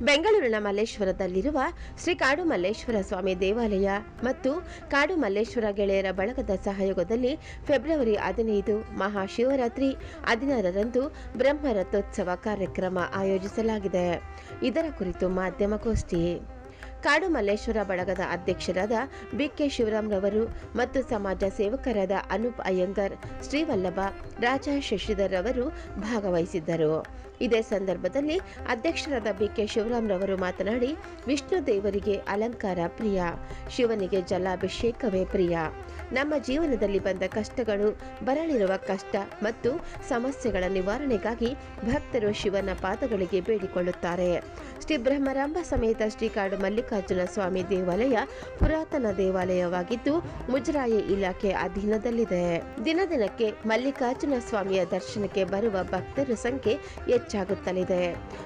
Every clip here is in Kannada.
ಬೆಂಗಳೂರಿನ ಮಲ್ಲೇಶ್ವರದಲ್ಲಿರುವ ಶ್ರೀ ಕಾಡು ಮಲ್ಲೇಶ್ವರ ಸ್ವಾಮಿ ದೇವಾಲಯ ಮತ್ತು ಕಾಡು ಮಲ್ಲೇಶ್ವರ ಗೆಳೆಯರ ಬಳಗದ ಸಹಯೋಗದಲ್ಲಿ ಫೆಬ್ರವರಿ ಹದಿನೈದು ಮಹಾಶಿವರಾತ್ರಿ ಹದಿನಾರರಂದು ಬ್ರಹ್ಮ ರಥೋತ್ಸವ ಕಾರ್ಯಕ್ರಮ ಆಯೋಜಿಸಲಾಗಿದೆ. ಇದರ ಕುರಿತು ಮಾಧ್ಯಮಗೋಷ್ಠಿ ಕಾಡು ಮಲ್ಲೇಶ್ವರ ಬಳಗದ ಅಧ್ಯಕ್ಷರಾದ ಬಿಕೆ ಶಿವರಾಮ್ ರವರು ಮತ್ತು ಸಮಾಜ ಸೇವಕರಾದ ಅನೂಪ್ ಅಯ್ಯಂಗರ್, ಶ್ರೀವಲ್ಲಭ, ರಾಜಾ ಶಶಿಧರ್ ರವರು ಭಾಗವಹಿಸಿದ್ದರು. ಇದೇ ಸಂದರ್ಭದಲ್ಲಿ ಅಧ್ಯಕ್ಷರಾದ ಬಿಕೆ ಶಿವರಾಮ್ ರವರು ಮಾತನಾಡಿ, ವಿಷ್ಣು ದೇವರಿಗೆ ಅಲಂಕಾರ ಪ್ರಿಯ, ಶಿವನಿಗೆ ಜಲಾಭಿಷೇಕವೇ ಪ್ರಿಯ. ನಮ್ಮ ಜೀವನದಲ್ಲಿ ಬಂದ ಕಷ್ಟಗಳು, ಬರಲಿರುವ ಕಷ್ಟ ಮತ್ತು ಸಮಸ್ಯೆಗಳ ನಿವಾರಣೆಗಾಗಿ ಭಕ್ತರು ಶಿವನ ಪಾದಗಳಿಗೆ ಬೇಡಿಕೊಳ್ಳುತ್ತಾರೆ. ಶ್ರೀ ಬ್ರಹ್ಮರಾಂಬ ಸಮೇತ ಶ್ರೀ ಕಾಡು ಮಲ್ಲಿಕಾರ್ಜುನ ಸ್ವಾಮಿ ದೇವಾಲಯ ಪುರಾತನ ದೇವಾಲಯವಾಗಿದ್ದು ಮುಜರಾಯಿ ಇಲಾಖೆ ಅಧೀನದಲ್ಲಿದೆ. ದಿನ ದಿನಕ್ಕೆ ಮಲ್ಲಿಕಾರ್ಜುನ ಸ್ವಾಮಿಯ ದರ್ಶನಕ್ಕೆ ಬರುವ ಭಕ್ತರ ಸಂಖ್ಯೆ ಹೆಚ್ಚಾಗುತ್ತಲಿದೆ.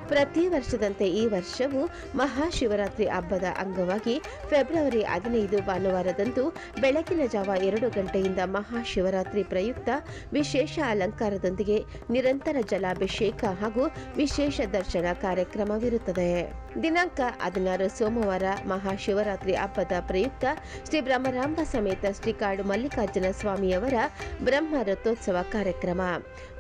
ಪ್ರತಿ ವರ್ಷದಂತೆ ಈ ವರ್ಷವೂ ಮಹಾಶಿವರಾತ್ರಿ ಹಬ್ಬದ ಅಂಗವಾಗಿ ಫೆಬ್ರವರಿ ಹದಿನೈದು ಭಾನುವಾರದಂದು ಬೆಳಗಿನ ಜಾವ ಎರಡು ಗಂಟೆಯಿಂದ ಮಹಾಶಿವರಾತ್ರಿ ಪ್ರಯುಕ್ತ ವಿಶೇಷ ಅಲಂಕಾರದೊಂದಿಗೆ ನಿರಂತರ ಜಲಾಭಿಷೇಕ ಹಾಗೂ ವಿಶೇಷ ದರ್ಶನ ಕಾರ್ಯಕ್ರಮವಿರುತ್ತದೆ. ದಿನಾಂಕ ಹದಿನಾರು ಸೋಮವಾರ ಮಹಾಶಿವರಾತ್ರಿ ಹಬ್ಬದ ಪ್ರಯುಕ್ತ ಶ್ರೀ ಬ್ರಹ್ಮರಾಂಬ ಸಮೇತ ಶ್ರೀ ಕಾಡು ಮಲ್ಲಿಕಾರ್ಜುನ ಸ್ವಾಮಿಯವರ ಬ್ರಹ್ಮ ರಥೋತ್ಸವ ಕಾರ್ಯಕ್ರಮ.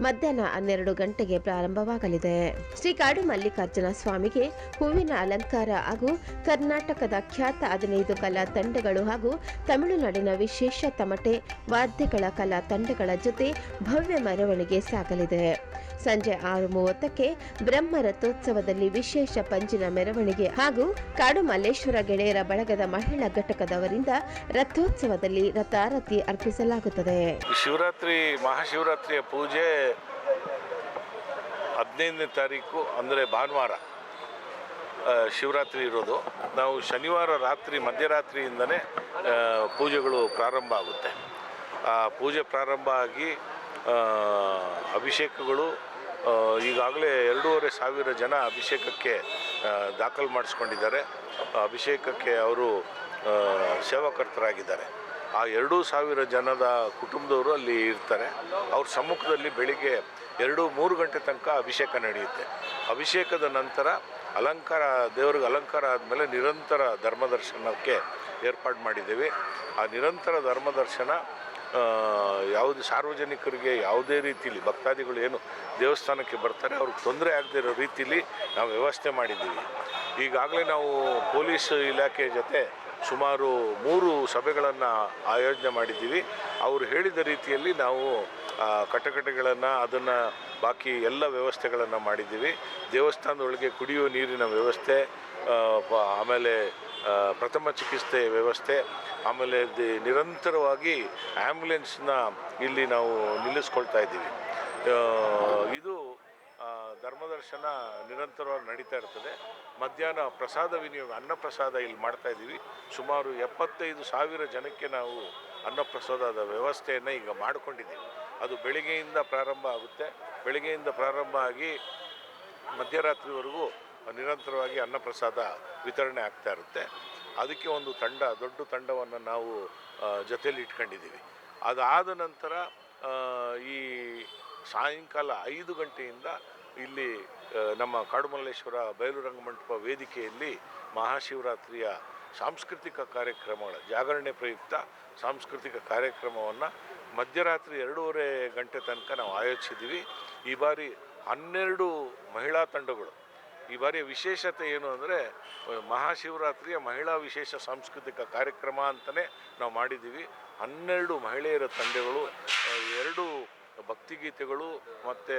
ಮಧ್ಯಾಹ್ನ ಹನ್ನೆರಡು ಗಂಟೆಗೆ ಪ್ರಾರಂಭವಾಗಲಿದೆ. ಶ್ರೀ ಕಾಡು ಮಲ್ಲಿಕಾರ್ಜುನ ಸ್ವಾಮಿಗೆ ಹೂವಿನ ಅಲಂಕಾರ ಹಾಗೂ ಕರ್ನಾಟಕದ ಖ್ಯಾತ ಹದಿನೈದು ಕಲಾ ತಂಡಗಳು ಹಾಗೂ ತಮಿಳುನಾಡಿನ ವಿಶೇಷ ತಮಟೆ ವಾದ್ಯಗಳ ಕಲಾ ತಂಡಗಳ ಜೊತೆ ಭವ್ಯ ಮೆರವಣಿಗೆ ಸಾಗಲಿದೆ. ಸಂಜೆ ಆರು ಮೂವತ್ತಕ್ಕೆ ಬ್ರಹ್ಮ ರಥೋತ್ಸವದಲ್ಲಿ ವಿಶೇಷ ಪಂಜಿನ ಮೆರವಣಿಗೆ ಹಾಗೂ ಕಾಡು ಮಲ್ಲೇಶ್ವರ ಗೆಳೆಯರ ಬಳಗದ ಮಹಿಳಾ ಘಟಕದವರಿಂದ ರಥೋತ್ಸವದಲ್ಲಿ ರಥಾರತಿ ಅರ್ಪಿಸಲಾಗುತ್ತದೆ. ಶಿವರಾತ್ರಿ, ಮಹಾಶಿವರಾತ್ರಿಯ ಪೂಜೆ ಹದಿನೈದನೇ ತಾರೀಕು, ಅಂದರೆ ಭಾನುವಾರ ಶಿವರಾತ್ರಿ ಇರೋದು. ನಾವು ಶನಿವಾರ ರಾತ್ರಿ, ಮಧ್ಯರಾತ್ರಿಯಿಂದನೇ ಪೂಜೆಗಳು ಪ್ರಾರಂಭ ಆಗುತ್ತೆ. ಆ, ಪೂಜೆ ಪ್ರಾರಂಭ ಆಗಿ ಅಭಿಷೇಕಗಳು ಈಗಾಗಲೇ ಎರಡೂವರೆ ಸಾವಿರ ಜನ ಅಭಿಷೇಕಕ್ಕೆ ದಾಖಲು ಮಾಡಿಸ್ಕೊಂಡಿದ್ದಾರೆ. ಅಭಿಷೇಕಕ್ಕೆ ಅವರು ಸೇವಾಕರ್ತರಾಗಿದ್ದಾರೆ. ಆ ಎರಡೂ ಸಾವಿರ ಜನದ ಕುಟುಂಬದವರು ಅಲ್ಲಿ ಇರ್ತಾರೆ. ಅವ್ರ ಸಮ್ಮುಖದಲ್ಲಿ ಬೆಳಿಗ್ಗೆ ಎರಡು ಮೂರು ಗಂಟೆ ತನಕ ಅಭಿಷೇಕ ನಡೆಯುತ್ತೆ. ಅಭಿಷೇಕದ ನಂತರ ಅಲಂಕಾರ, ದೇವ್ರಿಗೆ ಅಲಂಕಾರ ಆದಮೇಲೆ ನಿರಂತರ ಧರ್ಮದರ್ಶನಕ್ಕೆ ಏರ್ಪಾಡು ಮಾಡಿದ್ದೀವಿ. ಆ ನಿರಂತರ ಧರ್ಮದರ್ಶನ ಯಾವುದು ಸಾರ್ವಜನಿಕರಿಗೆ ಯಾವುದೇ ರೀತಿಯಲ್ಲಿ ಭಕ್ತಾದಿಗಳು ಏನು ದೇವಸ್ಥಾನಕ್ಕೆ ಬರ್ತಾರೆ, ಅವ್ರಿಗೆ ತೊಂದರೆ ಆಗದೇ ಇರೋ ರೀತಿಯಲ್ಲಿ ನಾವು ವ್ಯವಸ್ಥೆ ಮಾಡಿದ್ದೀವಿ. ಈಗಾಗಲೇ ನಾವು ಪೊಲೀಸ್ ಇಲಾಖೆ ಜೊತೆ ಸುಮಾರು ಮೂರು ಸಭೆಗಳನ್ನು ಆಯೋಜನೆ ಮಾಡಿದ್ದೀವಿ. ಅವರು ಹೇಳಿದ ರೀತಿಯಲ್ಲಿ ನಾವು ಕಟಕಟೆಗಳನ್ನು ಅದನ್ನು ಬಾಕಿ ಎಲ್ಲ ವ್ಯವಸ್ಥೆಗಳನ್ನು ಮಾಡಿದ್ದೀವಿ. ದೇವಸ್ಥಾನದೊಳಗೆ ಕುಡಿಯುವ ನೀರಿನ ವ್ಯವಸ್ಥೆ ಆಮೇಲೆ ಪ್ರಥಮ ಚಿಕಿತ್ಸೆ ವ್ಯವಸ್ಥೆ, ಆಮೇಲೆ ದಿ- ನಿರಂತರವಾಗಿ ಆ್ಯಂಬುಲೆನ್ಸ್ನ ಇಲ್ಲಿ ನಾವು ನಿಲ್ಲಿಸ್ಕೊಳ್ತಾ ಇದ್ದೀವಿ. ಇದು ಧರ್ಮದರ್ಶನ ನಿರಂತರವಾಗಿ ನಡೀತಾ ಇರ್ತದೆ. ಮಧ್ಯಾಹ್ನ ಪ್ರಸಾದ ವಿನಿಯೋಗ ಅನ್ನಪ್ರಸಾದ ಇಲ್ಲಿ ಮಾಡ್ತಾ ಇದ್ದೀವಿ. ಸುಮಾರು ಎಪ್ಪತ್ತೈದು ಸಾವಿರ ಜನಕ್ಕೆ ನಾವು ಅನ್ನಪ್ರಸಾದದ ವ್ಯವಸ್ಥೆಯನ್ನು ಈಗ ಮಾಡಿಕೊಂಡಿದ್ದೀವಿ. ಅದು ಬೆಳಿಗ್ಗೆಯಿಂದ ಪ್ರಾರಂಭ ಆಗುತ್ತೆ. ಬೆಳಿಗ್ಗೆಯಿಂದ ಪ್ರಾರಂಭ ಆಗಿ ಮಧ್ಯರಾತ್ರಿವರೆಗೂ ನಿರಂತರವಾಗಿ ಅನ್ನಪ್ರಸಾದ ವಿತರಣೆ ಆಗ್ತಾ ಇರುತ್ತೆ. ಅದಕ್ಕೆ ಒಂದು ತಂಡ, ದೊಡ್ಡ ತಂಡವನ್ನು ನಾವು ಜೊತೆಯಲ್ಲಿ ಇಟ್ಕೊಂಡಿದ್ದೀವಿ. ಅದಾದ ನಂತರ ಈ ಸಾಯಂಕಾಲ ಐದು ಗಂಟೆಯಿಂದ ಇಲ್ಲಿ ನಮ್ಮ ಕಾಡುಮಲ್ಲೇಶ್ವರ ಬಯಲು ರಂಗಮಂಟಪ ವೇದಿಕೆಯಲ್ಲಿ ಮಹಾಶಿವರಾತ್ರಿಯ ಸಾಂಸ್ಕೃತಿಕ ಕಾರ್ಯಕ್ರಮಗಳ ಜಾಗರಣೆ ಪ್ರಯುಕ್ತ ಸಾಂಸ್ಕೃತಿಕ ಕಾರ್ಯಕ್ರಮವನ್ನು ಮಧ್ಯರಾತ್ರಿ ಎರಡೂವರೆ ಗಂಟೆ ತನಕ ನಾವು ಆಯೋಜಿಸಿದ್ದೀವಿ. ಈ ಬಾರಿ ಹನ್ನೆರಡು ಮಹಿಳಾ ತಂಡಗಳು ಈ ಬಾರಿಯ ವಿಶೇಷತೆ ಏನು ಅಂದರೆ ಮಹಾಶಿವರಾತ್ರಿಯ ಮಹಿಳಾ ವಿಶೇಷ ಸಾಂಸ್ಕೃತಿಕ ಕಾರ್ಯಕ್ರಮ ಅಂತಲೇ ನಾವು ಮಾಡಿದ್ದೀವಿ. ಹನ್ನೆರಡು ಮಹಿಳೆಯರ ತಂಡಗಳು ಎರಡು ಭಕ್ತಿಗೀತೆಗಳು ಮತ್ತು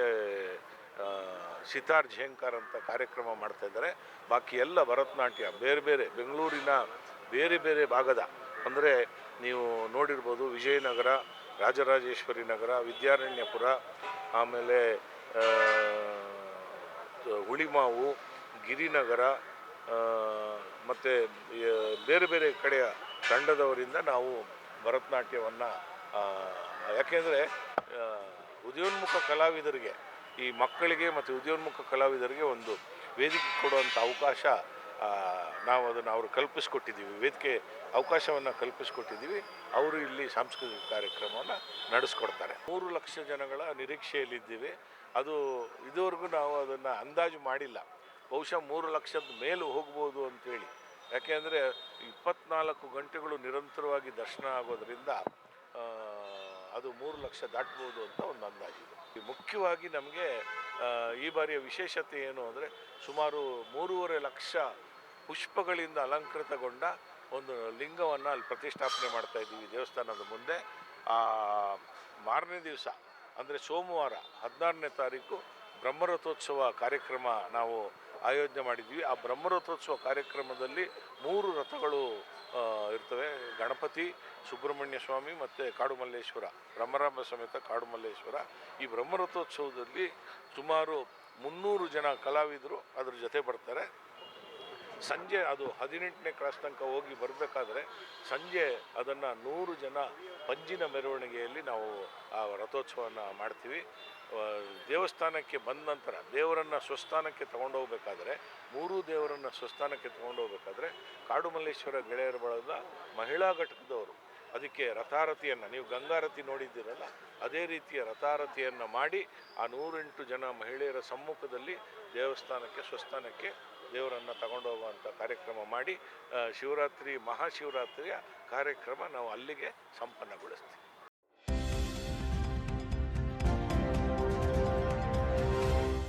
ಸಿತಾರ್ ಝೇಂಕಾರ್ ಅಂತ ಕಾರ್ಯಕ್ರಮ ಮಾಡ್ತಾ ಇದ್ದಾರೆ. ಬಾಕಿ ಎಲ್ಲ ಭರತನಾಟ್ಯ, ಬೇರೆ ಬೇರೆ, ಬೆಂಗಳೂರಿನ ಬೇರೆ ಬೇರೆ ಭಾಗದ, ಅಂದರೆ ನೀವು ನೋಡಿರ್ಬೋದು ವಿಜಯನಗರ, ರಾಜರಾಜೇಶ್ವರಿ ನಗರ, ವಿದ್ಯಾರಣ್ಯಪುರ, ಆಮೇಲೆ ಹುಳಿಮಾವು, ಗಿರಿನಗರ ಮತ್ತು ಬೇರೆ ಬೇರೆ ಕಡೆಯ ತಂಡದವರಿಂದ ನಾವು ಭರತನಾಟ್ಯವನ್ನು ಯಾಕೆಂದರೆ ಉದಯೋನ್ಮುಖ ಕಲಾವಿದರಿಗೆ, ಈ ಮಕ್ಕಳಿಗೆ ಮತ್ತು ಉದಯೋನ್ಮುಖ ಕಲಾವಿದರಿಗೆ ಒಂದು ವೇದಿಕೆ ಕೊಡುವಂಥ ಅವಕಾಶ ನಾವು ಅದನ್ನು ಅವರು ಕಲ್ಪಿಸ್ಕೊಟ್ಟಿದ್ದೀವಿ. ವೇದಿಕೆ ಅವಕಾಶವನ್ನು ಕಲ್ಪಿಸ್ಕೊಟ್ಟಿದ್ದೀವಿ. ಅವರು ಇಲ್ಲಿ ಸಾಂಸ್ಕೃತಿಕ ಕಾರ್ಯಕ್ರಮವನ್ನು ನಡೆಸ್ಕೊಡ್ತಾರೆ. ಮೂರು ಲಕ್ಷ ಜನಗಳ ನಿರೀಕ್ಷೆಯಲ್ಲಿದ್ದೀವಿ. ಅದು ಇದುವರೆಗೂ ನಾವು ಅದನ್ನು ಅಂದಾಜು ಮಾಡಿಲ್ಲ. ಬಹುಶಃ ಮೂರು ಲಕ್ಷದ ಮೇಲೆ ಹೋಗ್ಬೋದು ಅಂತೇಳಿ. ಯಾಕೆಂದರೆ ಇಪ್ಪತ್ನಾಲ್ಕು ಗಂಟೆಗಳು ನಿರಂತರವಾಗಿ ದರ್ಶನ ಆಗೋದರಿಂದ ಅದು ಮೂರು ಲಕ್ಷ ದಾಟ್ಬೋದು ಅಂತ ಒಂದು ಅಂದಾಜಿದೆ ಮುಖ್ಯವಾಗಿ ನಮಗೆ ಈ ಬಾರಿಯ ವಿಶೇಷತೆ ಏನು ಅಂದರೆ, ಸುಮಾರು ಮೂರುವರೆ ಲಕ್ಷ ಪುಷ್ಪಗಳಿಂದ ಅಲಂಕೃತಗೊಂಡ ಒಂದು ಲಿಂಗವನ್ನು ಅಲ್ಲಿ ಪ್ರತಿಷ್ಠಾಪನೆ ಮಾಡ್ತಾ ಇದ್ದೀವಿ ದೇವಸ್ಥಾನದ ಮುಂದೆ. ಮಾರನೇ ದಿವಸ ಅಂದರೆ ಸೋಮವಾರ ಹದಿನಾರನೇ ತಾರೀಕು ಬ್ರಹ್ಮರಥೋತ್ಸವ ಕಾರ್ಯಕ್ರಮ ನಾವು ಆಯೋಜನೆ ಮಾಡಿದ್ವಿ. ಆ ಬ್ರಹ್ಮರಥೋತ್ಸವ ಕಾರ್ಯಕ್ರಮದಲ್ಲಿ ಮೂರು ರಥಗಳು ಇರ್ತವೆ. ಗಣಪತಿ, ಸುಬ್ರಹ್ಮಣ್ಯ ಸ್ವಾಮಿ ಮತ್ತು ಕಾಡುಮಲ್ಲೇಶ್ವರ, ಬ್ರಹ್ಮರಾಮ ಸಮೇತ ಕಾಡುಮಲ್ಲೇಶ್ವರ. ಈ ಬ್ರಹ್ಮರಥೋತ್ಸವದಲ್ಲಿ ಸುಮಾರು ಮುನ್ನೂರು ಜನ ಕಲಾವಿದರು ಅದ್ರ ಜೊತೆ ಬರ್ತಾರೆ. ಸಂಜೆ ಅದು ಹದಿನೆಂಟನೇ ಕ್ರಾಸ್ ತನಕ ಹೋಗಿ ಬರಬೇಕಾದ್ರೆ ಸಂಜೆ ಅದನ್ನು ನೂರು ಜನ ಪಂಜಿನ ಮೆರವಣಿಗೆಯಲ್ಲಿ ನಾವು ಆ ರಥೋತ್ಸವವನ್ನು ಮಾಡ್ತೀವಿ. ದೇವಸ್ಥಾನಕ್ಕೆ ಬಂದ ನಂತರ ದೇವರನ್ನು ಸ್ವಸ್ಥಾನಕ್ಕೆ ಹೋಗಬೇಕಾದ್ರೆ, ಮೂರೂ ದೇವರನ್ನು ಸ್ವಸ್ಥಾನಕ್ಕೆ ತಗೊಂಡೋಗ್ಬೇಕಾದ್ರೆ ಕಾಡುಮಲ್ಲೇಶ್ವರ ಗೆಳೆಯರ ಬಳದ ಮಹಿಳಾ ಘಟಕದವರು ಅದಕ್ಕೆ ರಥಾರಥಿಯನ್ನು ನೀವು ಗಂಗಾರತಿ ನೋಡಿದ್ದೀರಲ್ಲ, ಅದೇ ರೀತಿಯ ರಥಾರಥಿಯನ್ನು ಮಾಡಿ ಆ ನೂರೆಂಟು ಜನ ಮಹಿಳೆಯರ ಸಮ್ಮುಖದಲ್ಲಿ ದೇವಸ್ಥಾನಕ್ಕೆ, ಸ್ವಸ್ಥಾನಕ್ಕೆ ದೇವರನ್ನು ತಗೊಂಡೋಗುವಂಥ ಕಾರ್ಯಕ್ರಮ ಮಾಡಿ ಶಿವರಾತ್ರಿ ಮಹಾಶಿವರಾತ್ರಿಯ ಕಾರ್ಯಕ್ರಮ ನಾವು ಅಲ್ಲಿಗೆ ಸಂಪನ್ನಗೊಳಿಸ್ತೀವಿ.